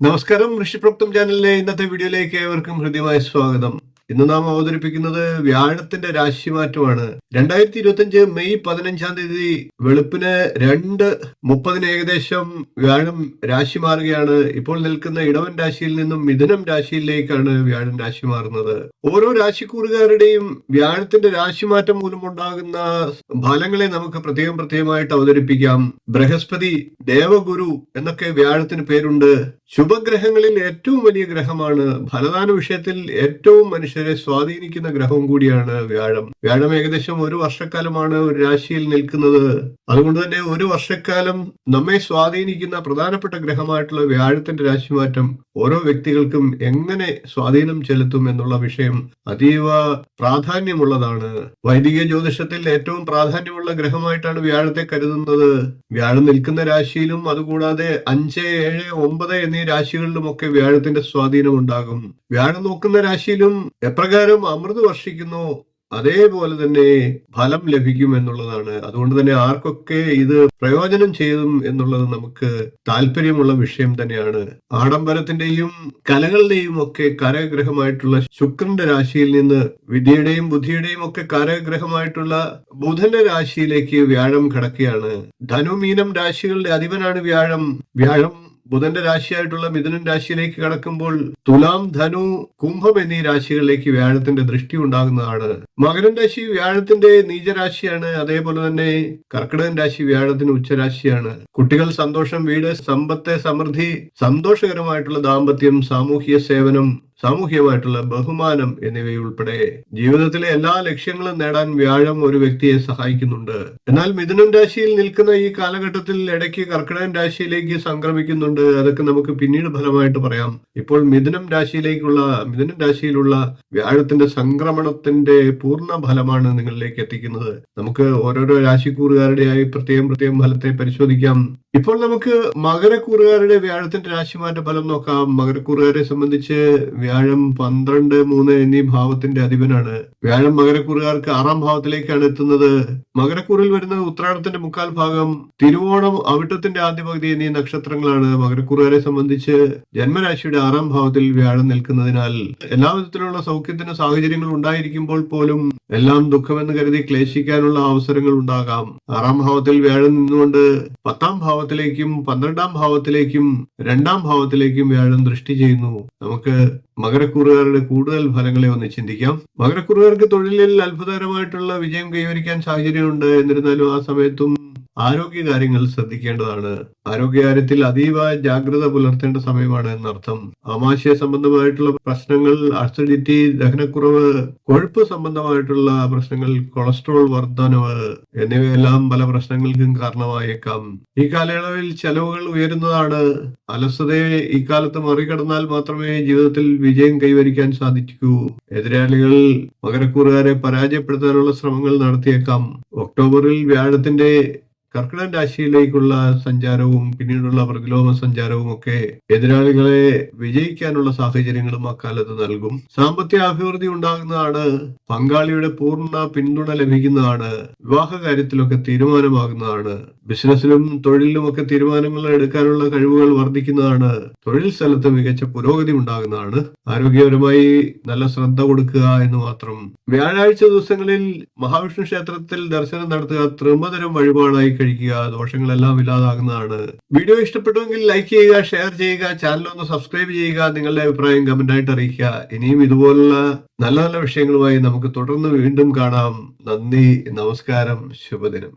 നമസ്കാരം ഋഷിപ്രോക്തം ചാനലിലെ ഇന്നത്തെ വീഡിയോയിലേക്ക് ഏവർക്കും ഹൃദ്യമായ സ്വാഗതം. ഇന്ന് നാം അവതരിപ്പിക്കുന്നത് വ്യാഴത്തിന്റെ രാശിമാറ്റമാണ്. രണ്ടായിരത്തി ഇരുപത്തി അഞ്ച് മെയ് പതിനഞ്ചാം തീയതി വെളുപ്പിന് രണ്ട് മുപ്പതിന് ഏകദേശം വ്യാഴം രാശി മാറുകയാണ്. ഇപ്പോൾ നിൽക്കുന്ന ഇടവൻ രാശിയിൽ നിന്നും മിഥുനം രാശിയിലേക്കാണ് വ്യാഴം രാശി മാറുന്നത്. ഓരോ രാശിക്കൂറുകാരുടെയും വ്യാഴത്തിന്റെ രാശിമാറ്റം മൂലമുണ്ടാകുന്ന ഫലങ്ങളെ നമുക്ക് പ്രത്യേകം പ്രത്യേകമായിട്ട് അവതരിപ്പിക്കാം. ബൃഹസ്പതി ദേവഗുരു എന്നൊക്കെ വ്യാഴത്തിന് പേരുണ്ട്. ശുഭഗ്രഹങ്ങളിൽ ഏറ്റവും വലിയ ഗ്രഹമാണ്. ഫലദാന വിഷയത്തിൽ ഏറ്റവും മനുഷ്യരെ സ്വാധീനിക്കുന്ന ഗ്രഹവും കൂടിയാണ് വ്യാഴം. വ്യാഴം ഏകദേശം ഒരു വർഷക്കാലമാണ് ഒരു രാശിയിൽ നിൽക്കുന്നത്. അതുകൊണ്ട് തന്നെ ഒരു വർഷക്കാലം നമ്മെ സ്വാധീനിക്കുന്ന പ്രധാനപ്പെട്ട ഗ്രഹമായിട്ടുള്ള വ്യാഴത്തിന്റെ രാശിമാറ്റം ഓരോ വ്യക്തികൾക്കും എങ്ങനെ സ്വാധീനം ചെലുത്തും എന്നുള്ള വിഷയം അതീവ പ്രാധാന്യമുള്ളതാണ്. വൈദിക ജ്യോതിഷത്തിൽ ഏറ്റവും പ്രാധാന്യമുള്ള ഗ്രഹമായിട്ടാണ് വ്യാഴത്തെ കരുതുന്നത്. വ്യാഴം നിൽക്കുന്ന രാശിയിലും അതുകൂടാതെ അഞ്ച് ഏഴ് ഒമ്പത് എന്നീ രാശികളിലുമൊക്കെ വ്യാഴത്തിന്റെ സ്വാധീനം ഉണ്ടാകും. വ്യാഴം നോക്കുന്ന രാശിയിലും എപ്രകാരം അമൃത് വർഷിക്കുന്നു അതേപോലെ തന്നെ ഫലം ലഭിക്കും എന്നുള്ളതാണ്. അതുകൊണ്ട് തന്നെ ആർക്കൊക്കെ ഇത് പ്രയോജനം ചെയ്യും എന്നുള്ളത് നമുക്ക് താല്പര്യമുള്ള വിഷയം തന്നെയാണ്. ആഡംബരത്തിന്റെയും കലകളുടെയും ഒക്കെ കരഗ്രഹമായിട്ടുള്ള ശുക്രന്റെ രാശിയിൽ നിന്ന് വിദ്യയുടെയും ബുദ്ധിയുടെയും ഒക്കെ കരഗ്രഹമായിട്ടുള്ള ബുധന്റെ രാശിയിലേക്ക് വ്യാഴം കിടക്കുകയാണ്. ധനുമീനം രാശികളുടെ അധിപനാണ് വ്യാഴം. വ്യാഴം ബുധന്റെ രാശിയായിട്ടുള്ള മിഥുനൻ രാശിയിലേക്ക് കടക്കുമ്പോൾ തുലാം ധനു കുംഭം എന്നീ രാശികളിലേക്ക് വ്യാഴത്തിന്റെ ദൃഷ്ടി ഉണ്ടാകുന്നതാണ്. മകരൻ രാശി വ്യാഴത്തിന്റെ നീചരാശിയാണ്. അതേപോലെ തന്നെ കർക്കിടകൻ രാശി വ്യാഴത്തിന്റെ ഉച്ചരാശിയാണ്. കുട്ടികൾ സന്തോഷം വീട് സമ്പത്ത് സമൃദ്ധി സന്തോഷകരമായിട്ടുള്ള ദാമ്പത്യം സാമൂഹിക സേവനം സാമൂഹികമായിട്ടുള്ള ബഹുമാനം എന്നിവയുൾപ്പെടെ ജീവിതത്തിലെ എല്ലാ ലക്ഷ്യങ്ങളും നേടാൻ വ്യാഴം ഒരു വ്യക്തിയെ സഹായിക്കുന്നുണ്ട്. എന്നാൽ മിഥുനം രാശിയിൽ നിൽക്കുന്ന ഈ കാലഘട്ടത്തിൽ ഇടയ്ക്ക് കർക്കിടകൻ രാശിയിലേക്ക് സംക്രമിക്കുന്നുണ്ട്. അതൊക്കെ നമുക്ക് പിന്നീട് ഫലമായിട്ട് പറയാം. ഇപ്പോൾ മിഥുനം രാശിയിലേക്കുള്ള മിഥുനം രാശിയിലുള്ള വ്യാഴത്തിന്റെ സംക്രമണത്തിന്റെ പൂർണ ഫലമാണ് നിങ്ങളിലേക്ക് എത്തിക്കുന്നത്. നമുക്ക് ഓരോരോ രാശിക്കൂറുകാരുടെയായി പ്രത്യേകം പ്രത്യേകം ഫലത്തെ പരിശോധിക്കാം. ഇപ്പോൾ നമുക്ക് മകരക്കൂറുകാരുടെ വ്യാഴത്തിന്റെ രാശിമാറ്റ ഫലം നോക്കാം. മകരക്കൂറുകാരെ സംബന്ധിച്ച് വ്യാഴം പന്ത്രണ്ട് മൂന്ന് എന്നീ ഭാവത്തിന്റെ അധിപനാണ്. വ്യാഴം മകരക്കൂറുകാർക്ക് ആറാം ഭാവത്തിലേക്കാണ് എത്തുന്നത്. മകരക്കൂറിൽ വരുന്ന ഉത്രാടത്തിന്റെ മുക്കാൽ ഭാഗം തിരുവോണം അവിട്ടത്തിന്റെ ആദ്യ പകുതി എന്നീ നക്ഷത്രങ്ങളാണ് മകരക്കൂറുകാരെ സംബന്ധിച്ച് ജന്മരാശിയുടെ ആറാം ഭാവത്തിൽ വ്യാഴം നിൽക്കുന്നതിനാൽ. എല്ലാ വിധത്തിലുള്ള സൗഖ്യത്തിന് സാഹചര്യങ്ങൾ ഉണ്ടായിരിക്കുമ്പോൾ പോലും എല്ലാം ദുഃഖമെന്ന് കരുതി ക്ലേശിക്കാനുള്ള അവസരങ്ങൾ ഉണ്ടാകാം. ആറാം ഭാവത്തിൽ വ്യാഴം നിന്നുകൊണ്ട് പത്താം ഭാവത്തിലേക്കും പന്ത്രണ്ടാം ഭാവത്തിലേക്കും രണ്ടാം ഭാവത്തിലേക്കും വ്യാഴം ദൃഷ്ടി ചെയ്യുന്നു. നമുക്ക് മകരക്കൂറുകാരുടെ കൂടുതൽ ഫലങ്ങളെ ഒന്ന് ചിന്തിക്കാം. മകരക്കൂറുകാർക്ക് തൊഴിലിൽ അത്ഭുതകരമായിട്ടുള്ള വിജയം കൈവരിക്കാൻ സാഹചര്യമുണ്ട്. എന്നിരുന്നാലും ആ സമയത്തും ആരോഗ്യ കാര്യങ്ങൾ ശ്രദ്ധിക്കേണ്ടതാണ്. ആരോഗ്യകാര്യത്തിൽ അതീവ ജാഗ്രത പുലർത്തേണ്ട സമയമാണ് എന്നർത്ഥം. ആമാശയ സംബന്ധമായിട്ടുള്ള പ്രശ്നങ്ങൾ അസിഡിറ്റി ദഹനക്കുറവ് കൊഴുപ്പ് സംബന്ധമായിട്ടുള്ള പ്രശ്നങ്ങൾ കൊളസ്ട്രോൾ വർധനവ് എന്നിവയെല്ലാം പല പ്രശ്നങ്ങൾക്കും കാരണമായേക്കാം. ഈ കാലയളവിൽ ചെലവുകൾ ഉയരുന്നതാണ്. അലസതയെ ഇക്കാലത്ത് മറികടന്നാൽ മാത്രമേ ജീവിതത്തിൽ വിജയം കൈവരിക്കാൻ സാധിക്കൂ. എതിരാളികൾ മകരക്കൂറുകാരെ പരാജയപ്പെടുത്താനുള്ള ശ്രമങ്ങൾ നടത്തിയേക്കാം. ഒക്ടോബറിൽ വ്യാഴത്തിന്റെ കർക്കിടക രാശിയിലേക്കുള്ള സഞ്ചാരവും പിന്നീടുള്ള പ്രതിലോമ സഞ്ചാരവും ഒക്കെ എതിരാളികളെ വിജയിക്കാനുള്ള സാഹചര്യങ്ങളും അക്കാലത്ത് നൽകും. സാമ്പത്തിക അഭിവൃദ്ധി ഉണ്ടാകുന്നതാണ് പങ്കാളിയുടെ പൂർണ പിന്തുണ ലഭിക്കുന്നതാണ് വിവാഹ കാര്യത്തിലൊക്കെ തീരുമാനമാകുന്നതാണ് ബിസിനസ്സിലും തൊഴിലിലും ഒക്കെ തീരുമാനങ്ങൾ എടുക്കാനുള്ള കഴിവുകൾ വർദ്ധിക്കുന്നതാണ് തൊഴിൽ സ്ഥലത്ത് മികച്ച പുരോഗതി ഉണ്ടാകുന്നതാണ്. ആരോഗ്യപരമായി നല്ല ശ്രദ്ധ കൊടുക്കുക എന്ന് മാത്രം. വ്യാഴാഴ്ച ദിവസങ്ങളിൽ മഹാവിഷ്ണു ക്ഷേത്രത്തിൽ ദർശനം നടത്തുക ത്രിമതരം വഴിപാടായി കഴിക്കുക ദോഷങ്ങളെല്ലാം ഇല്ലാതാകുന്നതാണ്. വീഡിയോ ഇഷ്ടപ്പെട്ടുവെങ്കിൽ ലൈക്ക് ചെയ്യുക ഷെയർ ചെയ്യുക ചാനൽ ഒന്ന് സബ്സ്ക്രൈബ് ചെയ്യുക നിങ്ങളുടെ അഭിപ്രായം കമന്റായിട്ട് അറിയിക്കുക. ഇനിയും ഇതുപോലുള്ള നല്ല നല്ല വിഷയങ്ങളുമായി നമുക്ക് തുടർന്ന് വീണ്ടും കാണാം. നന്ദി നമസ്കാരം ശുഭദിനം.